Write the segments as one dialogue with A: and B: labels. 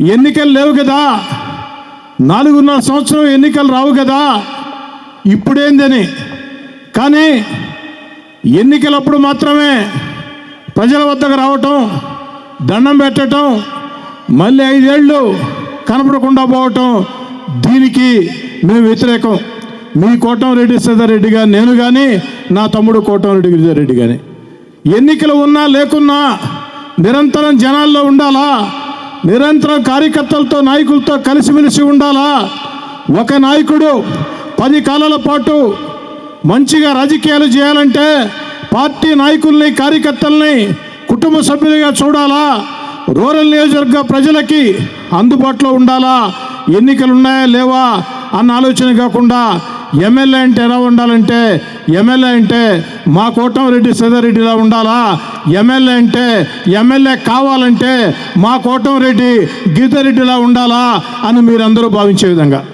A: ఎన్నికలు లేవు కదా. నాలుగున్నర సంవత్సరం ఎన్నికలు రావు కదా. ఇప్పుడేందని. కానీ ఎన్నికలప్పుడు మాత్రమే ప్రజల వద్దకు రావటం దండం పెట్టడం మళ్ళీ ఐదేళ్ళు కనపడకుండా పోవటం దీనికి మేము వ్యతిరేకం. మీ కోటంరెడ్డి సీతారెడ్డి గారు నేను కానీ నా తమ్ముడు కోటంరెడ్డి రెడ్డి కానీ ఎన్నికలు ఉన్నా లేకున్నా నిరంతరం జనాల్లో ఉండాలా? నిరంతరం కార్యకర్తలతో నాయకులతో కలిసిమెలిసి ఉండాలా? ఒక నాయకుడు పది కాలాల పాటు మంచిగా రాజకీయాలు చేయాలంటే పార్టీ నాయకుల్ని కార్యకర్తల్ని కుటుంబ సభ్యులుగా చూడాలా? రూరల్ నియోజకవర్గ ప్రజలకి అందుబాటులో ఉండాలా? ఎన్నికలు ఉన్నాయా లేవా? అన్న ఆలోచన కాకుండా ఎమ్మెల్యే అంటే ఎలా ఉండాలంటే ఎమ్మెల్యే అంటే మా కోటమిరెడ్డి సదారెడ్డిలా ఉండాలా? ఎమ్మెల్యే అంటే ఎమ్మెల్యే కావాలంటే మా కోటమిరెడ్డి గీతారెడ్డిలా ఉండాలా అని మీరందరూ భావించే విధంగా.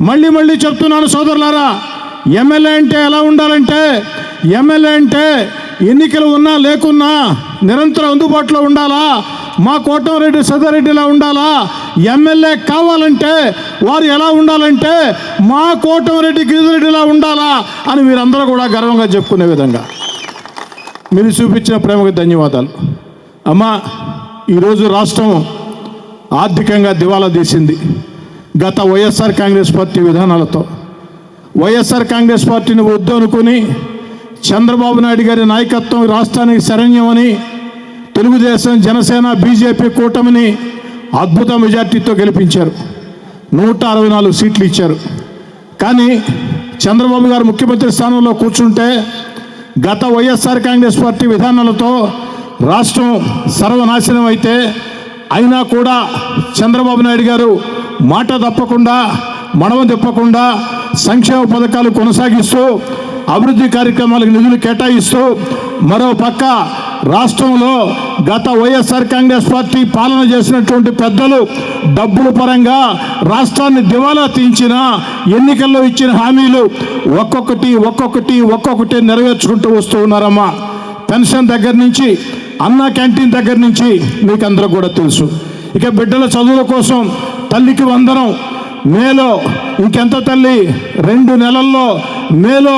A: మళ్ళీ మళ్ళీ చెప్తున్నాను సోదరులారా ఎమ్మెల్యే అంటే ఎలా ఉండాలంటే ఎమ్మెల్యే అంటే ఎన్నికలు ఉన్నా లేకున్నా నిరంతరం అందుబాటులో ఉండాలా? మా కోటంరెడ్డి సదారెడ్డిలా ఉండాలా? ఎమ్మెల్యే కావాలంటే వారు ఎలా ఉండాలంటే మా కోటంరెడ్డి గిరిజరెడ్డిలా ఉండాలా అని మీరందరూ కూడా గర్వంగా చెప్పుకునే విధంగా. మీరు చూపించిన ప్రేమకు ధన్యవాదాలు. అమ్మా ఈరోజు రాష్ట్రం ఆర్థికంగా దివాలా తీసింది. గత వైఎస్ఆర్ కాంగ్రెస్ పార్టీ విధానాలతో. వైఎస్ఆర్ కాంగ్రెస్ పార్టీని వద్దు అనుకుని చంద్రబాబు నాయుడు గారి నాయకత్వం రాష్ట్రానికి శరణ్యమని తెలుగుదేశం జనసేన బీజేపీ కూటమిని అద్భుత మెజార్టీతో గెలిపించారు. నూట అరవై నాలుగు సీట్లు ఇచ్చారు. కానీ చంద్రబాబు గారు ముఖ్యమంత్రి స్థానంలో కూర్చుంటే గత వైఎస్ఆర్ కాంగ్రెస్ పార్టీ విధానాలతో రాష్ట్రం సర్వనాశనం అయితే అయినా కూడా చంద్రబాబు నాయుడు గారు మాట తప్పకుండా మడమ తిప్పకుండా సంక్షేమ పథకాలు కొనసాగిస్తూ అభివృద్ధి కార్యక్రమాలకు నిధులు కేటాయిస్తూ మరో పక్క రాష్ట్రంలో గత వైఎస్ఆర్ కాంగ్రెస్ పార్టీ పాలన చేసినటువంటి పెద్దలు డబ్బుల పరంగా రాష్ట్రాన్ని దివాలా తీయించిన ఎన్నికల్లో ఇచ్చిన హామీలు ఒక్కొక్కటి ఒక్కొక్కటి ఒక్కొక్కటి నెరవేర్చుకుంటూ వస్తూ ఉన్నారమ్మా. పెన్షన్ దగ్గర నుంచి అన్న క్యాంటీన్ దగ్గర నుంచి మీకు అందరూ కూడా తెలుసు. ఇక బిడ్డల చదువుల కోసం తల్లికి వందనం మేలో ఇంకెంత తల్లి? రెండు నెలల్లో మేలో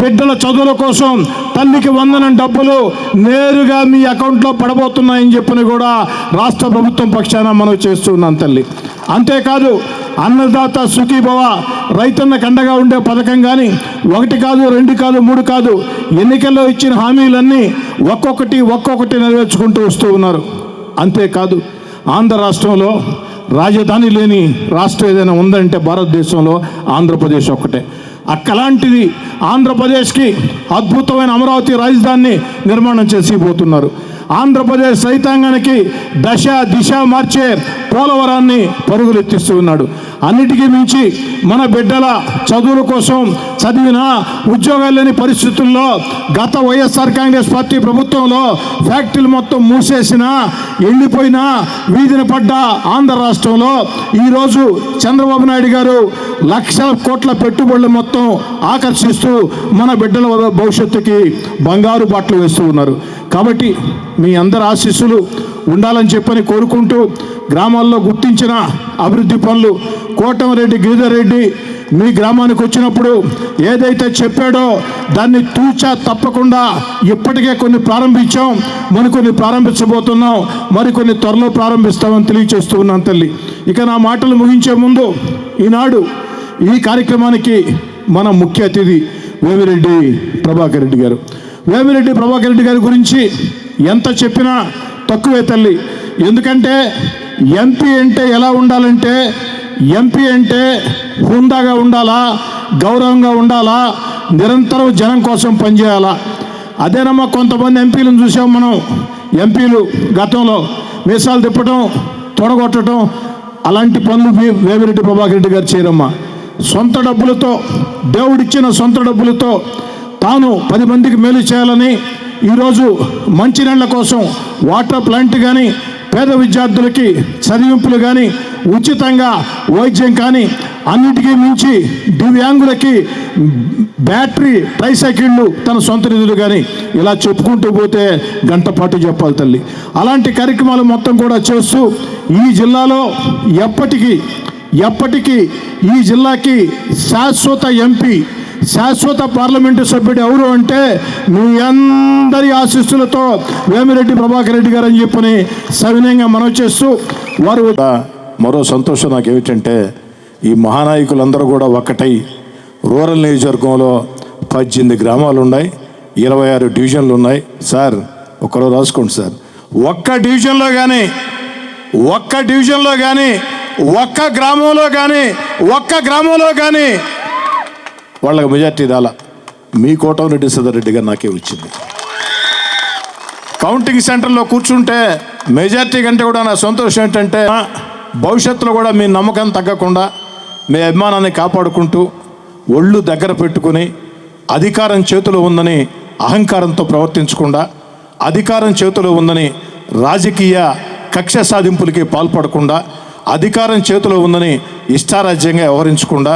A: బిడ్డల చదువుల కోసం తల్లికి వందనం డబ్బులు నేరుగా మీ అకౌంట్లో పడబోతున్నాయని చెప్పని కూడా రాష్ట్ర ప్రభుత్వం పక్షాన మనం చేస్తున్నాం తల్లి. అంతేకాదు అన్నదాత సుఖీభవ రైతన్నకు అండగా ఉండే పథకం కానీ ఒకటి కాదు రెండు కాదు మూడు కాదు ఎన్నికల్లో ఇచ్చిన హామీలన్నీ ఒక్కొక్కటి ఒక్కొక్కటి నెరవేర్చుకుంటూ వస్తూ ఉన్నారు. అంతేకాదు ఆంధ్ర రాష్ట్రంలో రాజధాని లేని రాష్ట్రం ఏదైనా ఉందంటే భారతదేశంలో ఆంధ్రప్రదేశ్ ఒక్కటే. అక్కలాంటిది ఆంధ్రప్రదేశ్కి అద్భుతమైన అమరావతి రాజధానిని నిర్మాణం చేసిపోతున్నారు. ఆంధ్రప్రదేశ్ రైతాంగానికి దశ దిశ మార్చే పోలవరాన్ని పరుగులెత్తిస్తూ ఉన్నాడు. అన్నిటికీ మించి మన బిడ్డల చదువుల కోసం చదివిన ఉద్యోగాలు లేని పరిస్థితుల్లో గత వైఎస్ఆర్ కాంగ్రెస్ పార్టీ ప్రభుత్వంలో ఫ్యాక్టరీలు మొత్తం మూసేసిన ఎండిపోయిన వీధిన పడ్డ ఆంధ్ర రాష్ట్రంలో ఈరోజు చంద్రబాబు నాయుడు గారు లక్షల కోట్ల పెట్టుబడులు మొత్తం ఆకర్షిస్తూ మన బిడ్డల భవిష్యత్తుకి బంగారు బాటలు వేస్తూ ఉన్నారు. కాబట్టి మీ అందరి ఆశీస్సులు ఉండాలని చెప్పని కోరుకుంటూ గ్రామాల్లో గుర్తించిన అభివృద్ధి పనులు కోటమరెడ్డి గిరిధరెడ్డి మీ గ్రామానికి వచ్చినప్పుడు ఏదైతే చెప్పాడో దాన్ని తూచా తప్పకుండా ఇప్పటికే కొన్ని ప్రారంభించాం మరికొన్ని ప్రారంభించబోతున్నాం మరికొన్ని త్వరలో ప్రారంభిస్తామని తెలియచేస్తూ ఉన్నాను తల్లి. ఇక నా మాటలు ముగించే ముందు ఈనాడు ఈ కార్యక్రమానికి మన ముఖ్య అతిథి వేమిరెడ్డి ప్రభాకర్ రెడ్డి గారు. వేమిరెడ్డి ప్రభాకర్ రెడ్డి గారి గురించి ఎంత చెప్పినా తక్కువే తల్లి. ఎందుకంటే ఎంపీ అంటే ఎలా ఉండాలంటే ఎంపీ అంటే హుందాగా ఉండాలా గౌరవంగా ఉండాలా నిరంతరం జనం కోసం పనిచేయాలా. అదేనమ్మా కొంతమంది ఎంపీలను చూసాం మనం ఎంపీలు గతంలో. మీసాలు తిప్పటం తొడగొట్టడం అలాంటి పనులు వేమిరెడ్డి ప్రభాకర్ రెడ్డి గారు చేయరమ్మా. సొంత డబ్బులతో దేవుడిచ్చిన సొంత డబ్బులతో తాను పది మందికి మేలు చేయాలని ఈరోజు మంచినీళ్ళ కోసం వాటర్ ప్లాంట్ కానీ పేద విద్యార్థులకి చదివింపులు కానీ ఉచితంగా వైద్యం కానీ అన్నిటికీ మించి దివ్యాంగులకి బ్యాటరీ ట్రైసైకిళ్ళు తన సొంత నిధులు కానీ ఇలా చెప్పుకుంటూ పోతే గంట పాటు చెప్పాలి తల్లి. అలాంటి కార్యక్రమాలు మొత్తం కూడా చేస్తూ ఈ జిల్లాలో ఎప్పటికీ ఎప్పటికీ ఈ జిల్లాకి శాశ్వత ఎంపీ శాశ్వత పార్లమెంటు సభ్యుడు ఎవరు అంటే మీ అందరి ఆశీస్సులతో వేమిరెడ్డి ప్రభాకర్ రెడ్డి గారు అని చెప్పని సవినయంగా మనవి చేస్తూ వారు మరో సంతోషం నాకు ఏమిటంటే ఈ మహానాయకులందరూ కూడా ఒక్కటై రూరల్ నియోజకవర్గంలో పద్దెనిమిది గ్రామాలు ఉన్నాయి ఇరవై ఆరు డివిజన్లు ఉన్నాయి. సార్ ఒకరో రాసుకోండి సార్. ఒక్క డివిజన్లో కానీ ఒక్క డివిజన్లో కానీ ఒక్క గ్రామంలో కానీ ఒక్క గ్రామంలో కానీ వాళ్ళకి మెజార్టీ రాలా మీ కోటమిరెడ్డి సదరెడ్డి గారు నాకే వచ్చింది. కౌంటింగ్ సెంటర్లో కూర్చుంటే మెజార్టీ కంటే కూడా నా సంతోషం ఏంటంటే భవిష్యత్తులో కూడా మీ నమ్మకం తగ్గకుండా మీ అభిమానాన్ని కాపాడుకుంటూ ఒళ్ళు దగ్గర పెట్టుకుని అధికారం చేతిలో ఉందని అహంకారంతో ప్రవర్తించకుండా అధికారం చేతిలో ఉందని రాజకీయ కక్ష సాధింపులకి పాల్పడకుండా అధికారం చేతిలో ఉందని ఇష్టారాజ్యంగా వ్యవహరించకుండా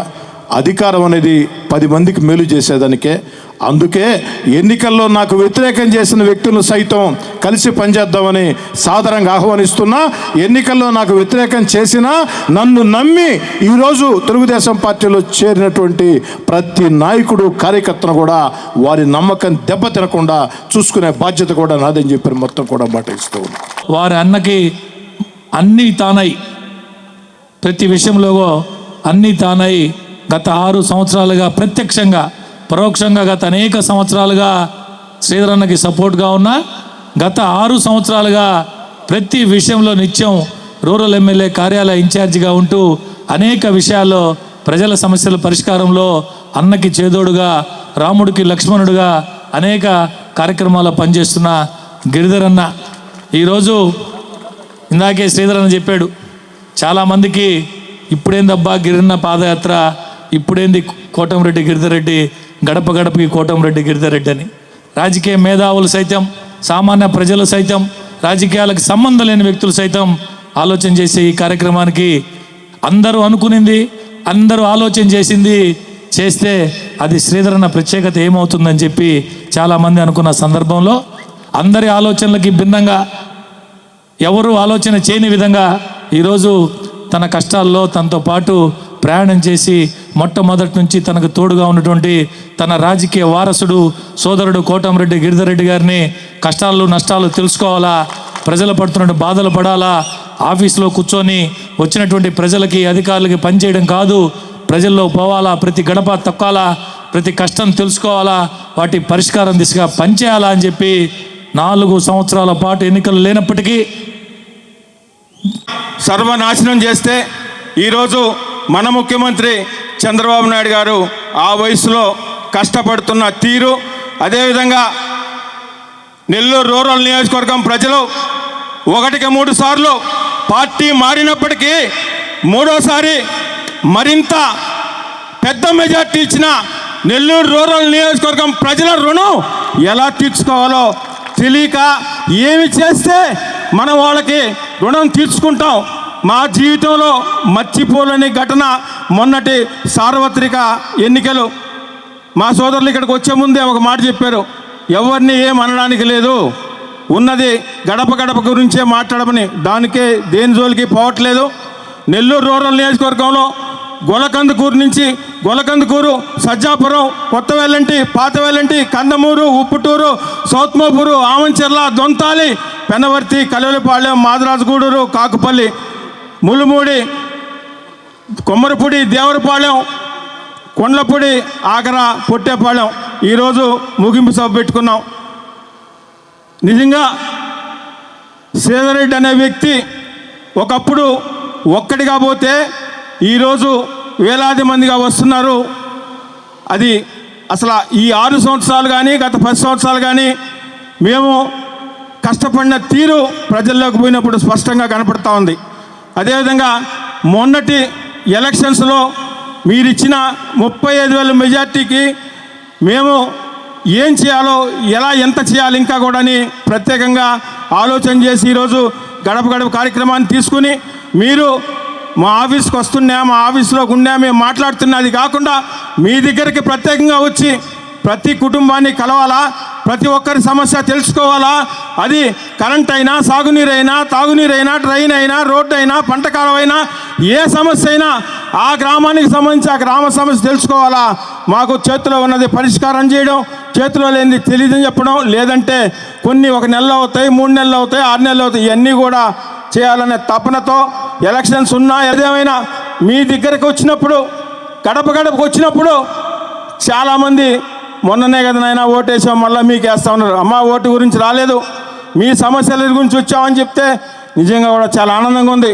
A: అధికారం అనేది పది మందికి మేలు చేసేదానికే. అందుకే ఎన్నికల్లో నాకు వ్యతిరేకం చేసిన వ్యక్తులను సైతం కలిసి పనిచేద్దామని సాధారణంగా ఆహ్వానిస్తున్నా. ఎన్నికల్లో నాకు వ్యతిరేకం చేసినా నన్ను నమ్మి ఈరోజు తెలుగుదేశం పార్టీలో చేరినటువంటి ప్రతి నాయకుడు కార్యకర్తను కూడా వారి నమ్మకం దెబ్బతినకుండా చూసుకునే బాధ్యత కూడా నాదని చెప్పి మొత్తం కూడా మాట ఇస్తూ
B: వారి అన్నకి అన్నీ తానై ప్రతి విషయంలో అన్నీ తానై గత ఆరు సంవత్సరాలుగా ప్రత్యక్షంగా పరోక్షంగా గత అనేక సంవత్సరాలుగా శ్రీధరన్నకి సపోర్ట్గా ఉన్న గత ఆరు సంవత్సరాలుగా ప్రతి విషయంలో నిత్యం రూరల్ ఎమ్మెల్యే కార్యాలయ ఇన్ఛార్జిగా ఉంటూ అనేక విషయాల్లో ప్రజల సమస్యల పరిష్కారంలో అన్నకి చేదోడుగా రాముడికి లక్ష్మణుడుగా అనేక కార్యక్రమాల్లో పనిచేస్తున్న గిరిధరన్న. ఈరోజు ఇందాకే శ్రీధరన్న చెప్పాడు చాలామందికి ఇప్పుడేందబ్బా గిరిన్న పాదయాత్ర ఇప్పుడేంది కోటంరెడ్డి గిరిధరెడ్డి గడప గడపకి కోటంరెడ్డి గిరిధరెడ్డి అని? రాజకీయ మేధావులు సైతం సామాన్య ప్రజలు సైతం రాజకీయాలకు సంబంధం లేని వ్యక్తులు సైతం ఆలోచన చేసే ఈ కార్యక్రమానికి అందరూ అనుకునింది అందరూ ఆలోచన చేసింది చేస్తే అది శ్రీధరన్న ప్రత్యేకత ఏమవుతుందని చెప్పి చాలామంది అనుకున్న సందర్భంలో అందరి ఆలోచనలకి భిన్నంగా ఎవరు ఆలోచన చేయని విధంగా ఈరోజు తన కష్టాల్లో తనతో పాటు ప్రయాణం చేసి మొట్టమొదటి నుంచి తనకు తోడుగా ఉన్నటువంటి తన రాజకీయ వారసుడు సోదరుడు కోటంరెడ్డి గిరిధరెడ్డి గారిని కష్టాలు నష్టాలు తెలుసుకోవాలా? ప్రజలు పడుతున్న బాధలు పడాలా? ఆఫీస్లో కూర్చొని వచ్చినటువంటి ప్రజలకి అధికారులకి పనిచేయడం కాదు. ప్రజల్లో పోవాలా? ప్రతి గడప తొక్కాలా? ప్రతి కష్టం తెలుసుకోవాలా? వాటి పరిష్కారం దిశగా పనిచేయాలా అని చెప్పి నాలుగు సంవత్సరాల పాటు ఎన్నికలు లేనప్పటికీ
C: సర్వనాశనం చేస్తే ఈరోజు మన ముఖ్యమంత్రి చంద్రబాబు నాయుడు గారు ఆ వయసులో కష్టపడుతున్న తీరు అదేవిధంగా నెల్లూరు రూరల్ నియోజకవర్గం ప్రజలు ఒకటికి మూడు సార్లు పార్టీ మారినప్పటికీ మూడోసారి మరింత పెద్ద మెజార్టీ ఇచ్చిన నెల్లూరు రూరల్ నియోజకవర్గం ప్రజల రుణం ఎలా తీర్చుకోవాలో తెలియక ఏమి చేస్తే మనం వాళ్ళకి రుణం తీర్చుకుంటాం. మా జీవితంలో మర్చిపోలేని ఘటన మొన్నటి సార్వత్రిక ఎన్నికలు. మా సోదరులు ఇక్కడికి వచ్చే ముందే ఒక మాట చెప్పారు. ఎవరిని ఏం అనడానికి లేదు. ఉన్నది గడప గడప గురించే మాట్లాడమని. దానికే దేని జోలికి పోవట్లేదు. నెల్లూరు రూరల్ నియోజకవర్గంలో గొలకందుకూరు నుంచి గొలకందుకూరు సజ్జాపురం కొత్త వెల్లంటి పాత వెల్లంటి కందమూరు ఉప్పుటూరు సౌత్మోపూరు ఆమంచెర్ల దొంతాలి పెనవర్తి కలవలపాలెం మాదరాజుగూడూరు కాకుపల్లి ములుమూడి కొమ్మరిపూడి దేవరపాలెం కొండ్లపూడి ఆగర పొట్టేపాలెం. ఈరోజు ముగింపు సభ పెట్టుకున్నాం. నిజంగా శ్రీధరెడ్డి అనే వ్యక్తి ఒకప్పుడు ఒక్కడిగా పోతే ఈరోజు వేలాది మందిగా వస్తున్నారు. అది అసలు ఈ ఆరు సంవత్సరాలు కానీ గత పది సంవత్సరాలు కానీ మేము కష్టపడిన తీరు ప్రజల్లోకి పోయినప్పుడు స్పష్టంగా కనపడతా ఉంది. అదేవిధంగా మొన్నటి ఎలక్షన్స్లో మీరిచ్చిన ముప్పై ఐదు వేల మెజార్టీకి మేము ఏం చేయాలో ఎలా ఎంత చేయాలి ఇంకా కూడా అని ప్రత్యేకంగా ఆలోచన చేసి ఈరోజు గడప గడప కార్యక్రమాన్ని తీసుకుని మీరు మా ఆఫీస్కి వస్తున్నా మా ఆఫీస్లో ఉన్నా మేము మాట్లాడుతున్నది కాకుండా మీ దగ్గరికి ప్రత్యేకంగా వచ్చి ప్రతి కుటుంబాన్ని కలవాలా? ప్రతి ఒక్కరి సమస్య తెలుసుకోవాలా? అది కరెంట్ అయినా సాగునీరైనా తాగునీరైనా అయినా ట్రైన్ అయినా రోడ్డు అయినా పంట కాలం ఏ సమస్య అయినా ఆ గ్రామానికి సంబంధించి ఆ గ్రామ సమస్య తెలుసుకోవాలా? మాకు చేతిలో ఉన్నది పరిష్కారం చేయడం చేతిలో లేనిది తెలియదని చెప్పడం లేదంటే కొన్ని ఒక నెలలు అవుతాయి మూడు నెలలు అవుతాయి ఆరు నెలలు అవుతాయి ఇవన్నీ కూడా చేయాలనే తపనతో ఎలక్షన్స్ ఉన్నా ఏదేమైనా మీ దగ్గరకు వచ్చినప్పుడు గడప గడపకు వచ్చినప్పుడు చాలామంది మొన్ననే కదా నాయన ఓటేసాం మళ్ళీ మీకు వేస్తా ఉన్నారు. అమ్మ ఓటు గురించి రాలేదు. మీ సమస్యల గురించి వచ్చామని చెప్తే నిజంగా కూడా చాలా ఆనందంగా ఉంది.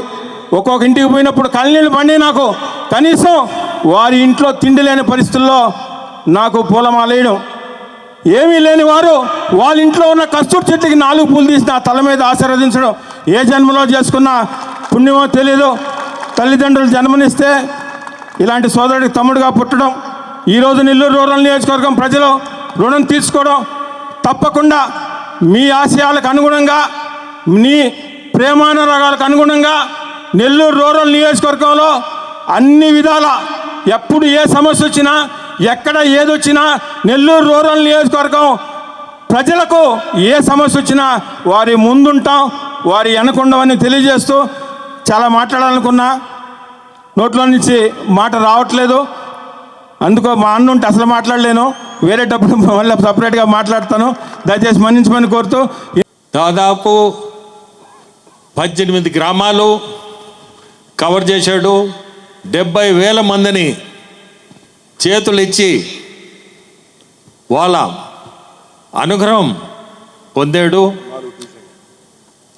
C: ఒక్కొక్క ఇంటికి పోయినప్పుడు కళ్ళనీళ్ళు పండి నాకు. కనీసం వారి ఇంట్లో తిండి లేని పరిస్థితుల్లో నాకు పూలమాలేయడం ఏమీ లేని వారు వాళ్ళ ఇంట్లో ఉన్న కస్తూరి చెట్టుకి నాలుగు పూలు తీసి నా తల మీద ఆశీర్వదించడం. ఏ జన్మలో చేసుకున్న పుణ్యమో తెలియదు తల్లిదండ్రులు జన్మనిస్తే ఇలాంటి సోదరుడికి తమ్ముడుగా పుట్టడం. ఈరోజు నెల్లూరు రూరల్ నియోజకవర్గం ప్రజలు రుణం తీసుకోవడం తప్పకుండా మీ ఆశయాలకు అనుగుణంగా మీ ప్రేమానురాగాలకు అనుగుణంగా నెల్లూరు రూరల్ నియోజకవర్గంలో అన్ని విధాల ఎప్పుడు ఏ సమస్య వచ్చినా ఎక్కడ ఏదొచ్చినా నెల్లూరు రూరల్ నియోజకవర్గం ప్రజలకు ఏ సమస్య వచ్చినా వారి ముందుంటాం వారి వెనకుండమని తెలియజేస్తూ చాలా మాట్లాడాలనుకున్నా నోట్లో నుంచి మాట రావట్లేదు. అందుకో మా అన్న ఉంటే అసలు మాట్లాడలేను. వేరేటప్పుడు మళ్ళీ సపరేట్గా మాట్లాడతాను. దయచేసి మన్నించమని కోరుతూ
D: దాదాపు పద్దెనిమిది గ్రామాలు కవర్ చేశాడు. డెబ్బై వేల మందిని చేతులు ఇచ్చి వాళ్ళ అనుగ్రహం పొందాడు.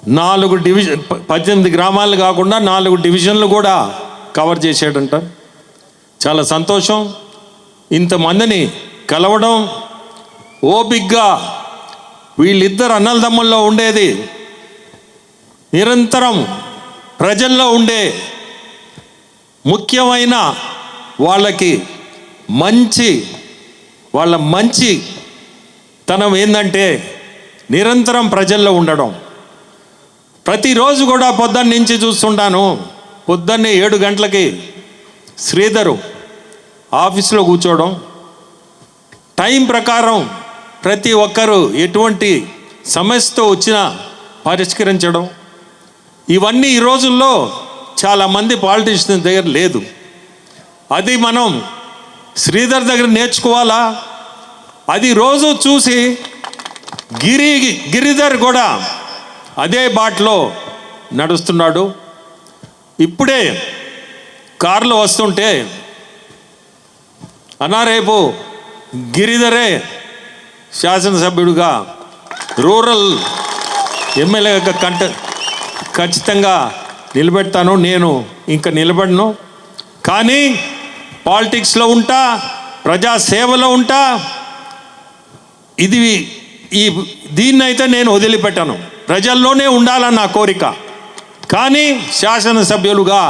D: నాలుగు డివిజన్ పద్దెనిమిది గ్రామాలు కాకుండా నాలుగు డివిజన్లు కూడా కవర్ చేశాడంట. చాలా సంతోషం. ఇంతమందిని కలవడం ఓపిగ్గా వీళ్ళిద్దరు అన్నలదమ్ముల్లో ఉండేది. నిరంతరం ప్రజల్లో ఉండే ముఖ్యమైన వాళ్ళకి మంచి వాళ్ళ మంచి తనం ఏంటంటే నిరంతరం ప్రజల్లో ఉండడం. ప్రతిరోజు కూడా పొద్దున్న నుంచి చూస్తుంటాను. పొద్దున్నే ఏడు గంటలకి శ్రీధరు ఆఫీస్లో కూర్చోవడం. టైం ప్రకారం ప్రతి ఒక్కరూ ఎటువంటి సమస్యతో వచ్చినా పరిష్కరించడం. ఇవన్నీ ఈ రోజుల్లో చాలామంది పాలిటీషియన్స్ దగ్గర లేదు. అది మనం శ్రీధర్ దగ్గర నేర్చుకోవాలా? అది రోజు చూసి గిరి గిరిధర్ కూడా అదే బాటలో నడుస్తున్నాడు. ఇప్పుడే కారులో వస్తుంటే అన్నా రేపు గిరిధరే శాసనసభ్యుడిగా రూరల్ ఎమ్మెల్యేగా కంట ఖచ్చితంగా నిలబెడతాను నేను ఇంకా నిలబడను. కానీ పాలిటిక్స్లో ఉంటా ప్రజాసేవలో ఉంటా ఇది ఈ దీన్నైతే నేను వదిలిపెట్టాను. ప్రజల్లోనే ఉండాలని నా కోరిక. కానీ శాసనసభ్యులుగా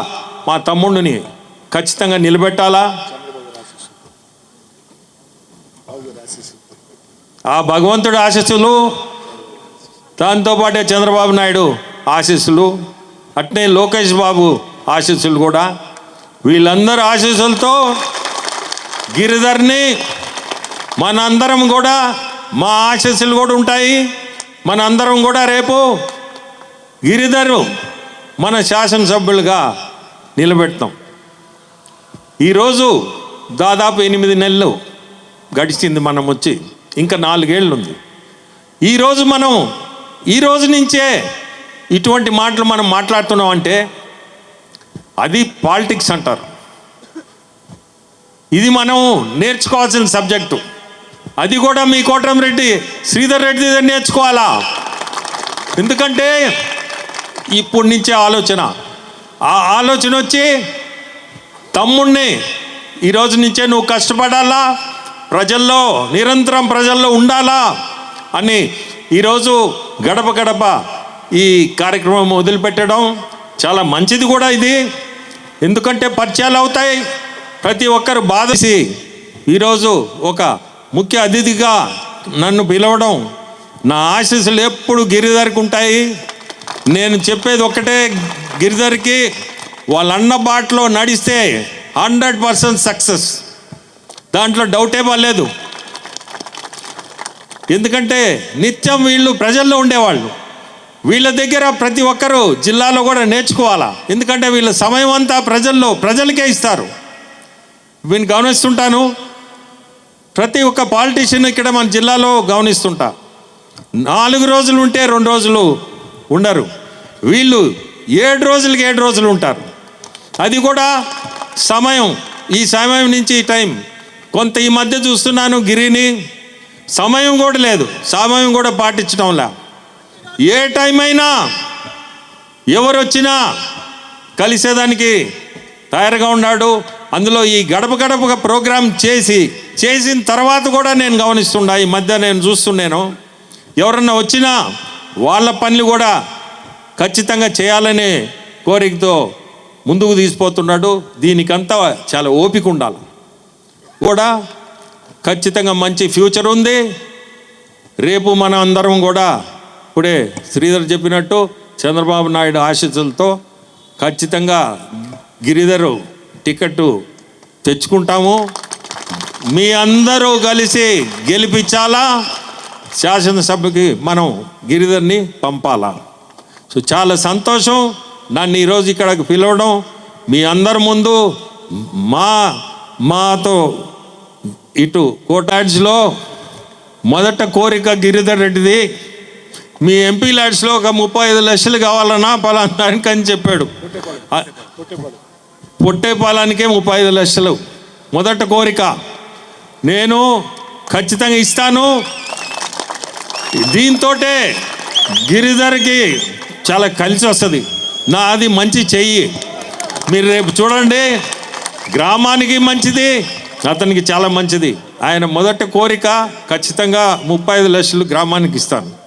D: మా తమ్ముడిని ఖచ్చితంగా నిలబెట్టాలా? ఆ భగవంతుడి ఆశీస్సులు దాంతోపాటే చంద్రబాబు నాయుడు ఆశీస్సులు అట్నే లోకేష్ బాబు ఆశీస్సులు కూడా. వీళ్ళందరి ఆశీస్సులతో గిరిధర్ని మనందరం కూడా మా ఆశీస్సులు కూడా ఉంటాయి. మనందరం కూడా రేపు గిరిధరు మన శాసనసభ్యులుగా నిలబెడతాం. ఈరోజు దాదాపు ఎనిమిది నెలలు గడిచింది మనం వచ్చి ఇంకా నాలుగేళ్ళు ఉంది ఈరోజు మనం ఈ రోజు నుంచే ఇటువంటి మాటలు మనం మాట్లాడుతున్నాం అంటే అది పాలిటిక్స్ అంటారు. ఇది మనం నేర్చుకోవాల్సిన సబ్జెక్టు. అది కూడా మీ కోటంరెడ్డి శ్రీధర్ రెడ్డి దగ్గర నేర్చుకోవాలా? ఎందుకంటే ఇప్పటి నుంచే ఆలోచన. ఆ ఆలోచన వచ్చి తమ్ముణ్ణి ఈరోజు నుంచే నువ్వు కష్టపడాలా? ప్రజల్లో నిరంతరం ప్రజల్లో ఉండాలా అని ఈరోజు గడప గడప ఈ కార్యక్రమం వదిలిపెట్టడం చాలా మంచిది కూడా ఇది. ఎందుకంటే పరిచయాలు అవుతాయి. ప్రతి ఒక్కరు బాధసి ఈరోజు ఒక ముఖ్య అతిథిగా నన్ను పిలవడం నా ఆశీస్సులు ఎప్పుడు గిరిధరికి ఉంటాయి. నేను చెప్పేది ఒక్కటే గిరిధరికి వాళ్ళ అన్న బాటలో నడిస్తే హండ్రెడ్ పర్సెంట్ సక్సెస్. దాంట్లో డౌటే లేదు ఎందుకంటే నిత్యం వీళ్ళు ప్రజల్లో ఉండేవాళ్ళు. వీళ్ళ దగ్గర ప్రతి ఒక్కరూ జిల్లాలో కూడా నేర్చుకోవాలా? ఎందుకంటే వీళ్ళ సమయం అంతా ప్రజల్లో ప్రజలకే ఇస్తారు. వీని గమనిస్తుంటాను ప్రతి ఒక్క పాలిటీషియన్ ఇక్కడ మన జిల్లాలో గమనిస్తుంటా. నాలుగు రోజులు ఉంటే రెండు రోజులు ఉండరు. వీళ్ళు ఏడు రోజులకి ఏడు రోజులు ఉంటారు. అది కూడా సమయం ఈ సమయం నుంచి ఈ టైం. కొంత ఈ మధ్య చూస్తున్నాను గిరిని. సమయం కూడా లేదు. సమయం కూడా పాటించడంలా ఏ టైం అయినా ఎవరు వచ్చినా కలిసేదానికి తయారుగా ఉన్నాడు. అందులో ఈ గడప గడప ప్రోగ్రాం చేసి చేసిన తర్వాత కూడా నేను గమనిస్తుండా. ఈ మధ్య నేను చూస్తున్నాను. ఎవరన్నా వచ్చినా వాళ్ళ పనులు కూడా ఖచ్చితంగా చేయాలనే కోరికతో ముందుకు తీసిపోతున్నాడు. దీనికంతా చాలా ఓపిక ఉండాలి. కూడా ఖచ్చితంగా మంచి ఫ్యూచర్ ఉంది. రేపు మనం అందరం కూడా ఇప్పుడే శ్రీధర్ చెప్పినట్టు చంద్రబాబు నాయుడు ఆశీస్సులతో ఖచ్చితంగా గిరిధరు టికెట్టు తెచ్చుకుంటాము. మీ అందరూ కలిసి గెలిపించాలా? శాసనసభకి మనం గిరిధర్ని పంపాలా? సో చాలా సంతోషం. నన్ను ఈరోజు ఇక్కడికి పిలవడం. మీ అందరి ముందు మా మాతో ఇటు కోటాడ్స్లో మొదట కోరిక గిరిధర్ రెడ్డిది. మీ ఎంపీ ల్యాడ్స్లో ఒక ముప్పై ఐదు లక్షలు కావాలన్నా పలానానికి అని చెప్పాడు. పొట్టేపాలానికే ముప్పై ఐదు లక్షలు. మొదట కోరిక నేను ఖచ్చితంగా ఇస్తాను. దీంతో గిరిధర్కి చాలా కలిసి వస్తుంది. నా అది మంచి చెయ్యి. మీరు రేపు చూడండి గ్రామానికి మంచిది అతనికి చాలా మంచిది. ఆయన మొదటి కోరిక ఖచ్చితంగా ముప్పై ఐదు లక్షలు గ్రామానికి ఇస్తాను.